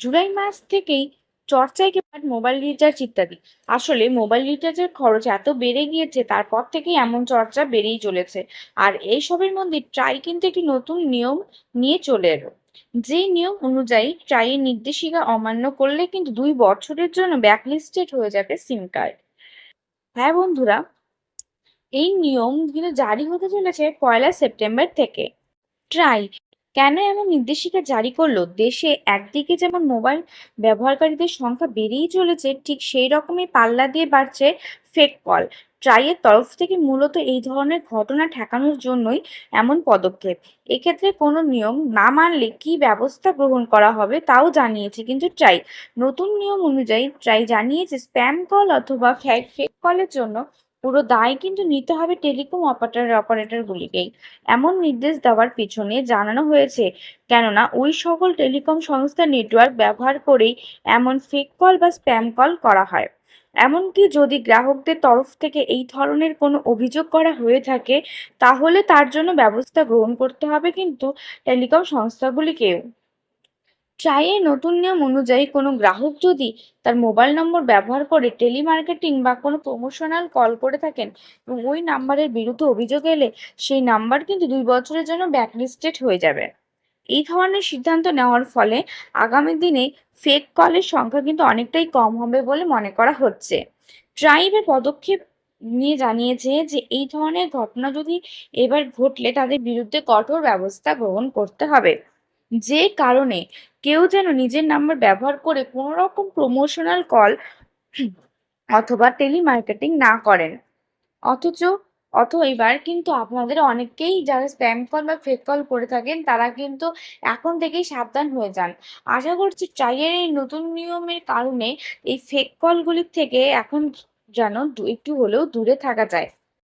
জুলাই মাস থেকেই চর্চায় cable mobile recharge ইত্যাদি। আসলে মোবাইল রিচার্জের খরচ এত বেড়ে গিয়েছে, তারপর থেকেই এমন চর্চা বেড়েই চলেছে। আর এইসবের মধ্যে ট্রাই কিন্তু একটি নতুন নিয়ম নিয়ে চলে এলো। যে নিয়ম অনুযায়ী ট্রাইয়ের নির্দেশিকা অমান্য করলে কিন্তু দুই বছরের জন্য ব্যাকলিস্টেড হয়ে যাবে সিম কার্ড হ্যাঁ বন্ধুরা, এই নিয়ম কিন্তু জারি হতে চলেছে পয়লা সেপ্টেম্বর থেকে। ট্রাই কেন এমন নির্দেশিকা জারি করল? দেশে একদিকে যেমন মোবাইল ব্যবহারকারীদের সংখ্যা বেড়েই চলেছে, ঠিক সেই রকমই পাল্লা দিয়ে বাড়ছে ফেক কল। ট্রাইয়ের তরফ থেকে মূলত এই ধরনের ঘটনা ঠেকানোর জন্যই এমন পদক্ষেপ। এক্ষেত্রে কোনো নিয়ম না মানলে কি ব্যবস্থা গ্রহণ করা হবে তাও জানিয়েছে কিন্তু ট্রাই। নতুন নিয়ম অনুযায়ী ট্রাই জানিয়েছে স্প্যাম কল অথবা ফেক কলের জন্য পুরো দায় কিন্তু নিতে হবে টেলিকম অপারেটর অপারেটরগুলিকেই। এমন নির্দেশ দেওয়ার পিছনে জানানো হয়েছে, কেননা ওই সকল টেলিকম সংস্থার নেটওয়ার্ক ব্যবহার করেই এমন ফেক কল বা স্প্যাম কল করা হয়। এমনকি যদি গ্রাহকদের তরফ থেকে এই ধরনের কোনো অভিযোগ করা হয়ে থাকে, তাহলে তার জন্য ব্যবস্থা গ্রহণ করতে হবে কিন্তু টেলিকম সংস্থাগুলিকেও। ট্রাইয়ের নতুন নিয়ম অনুযায়ী কোনো গ্রাহক যদি তার মোবাইল নম্বর ব্যবহার করে টেলিমার্কেটিং বা কোনো প্রমোশনাল কল করে থাকেন এবং ওই নাম্বারের বিরুদ্ধে অভিযোগ এলে সেই নাম্বার কিন্তু দুই বছরের জন্য ব্ল্যাকলিস্টেড হয়ে যাবে। এই ধরনের সিদ্ধান্ত নেওয়ার ফলে আগামী দিনে ফেক কলের সংখ্যা কিন্তু অনেকটাই কম হবে বলে মনে করা হচ্ছে। ট্রাইবের পদক্ষেপ নিয়ে জানিয়েছে যে এই ধরনের ঘটনা যদি এবার ঘটলে তাদের বিরুদ্ধে কঠোর ব্যবস্থা গ্রহণ করতে হবে। যে কারণে কেউ যেন নিজের নাম্বার ব্যবহার করে কোনো রকম প্রমোশনাল কল অথবা টেলিমার্কেটিং না করেন। অথচ, অথ এবার কিন্তু আপনাদের অনেকেই যারা স্প্যাম কল বা ফেক কল করে থাকেন, তারা কিন্তু এখন থেকেই সাবধান হয়ে যান। আশা করছি ট্রাইয়ের এই নতুন নিয়মের কারণে এই ফেক কলগুলির থেকে এখন যেন একটু হলেও দূরে থাকা যায়।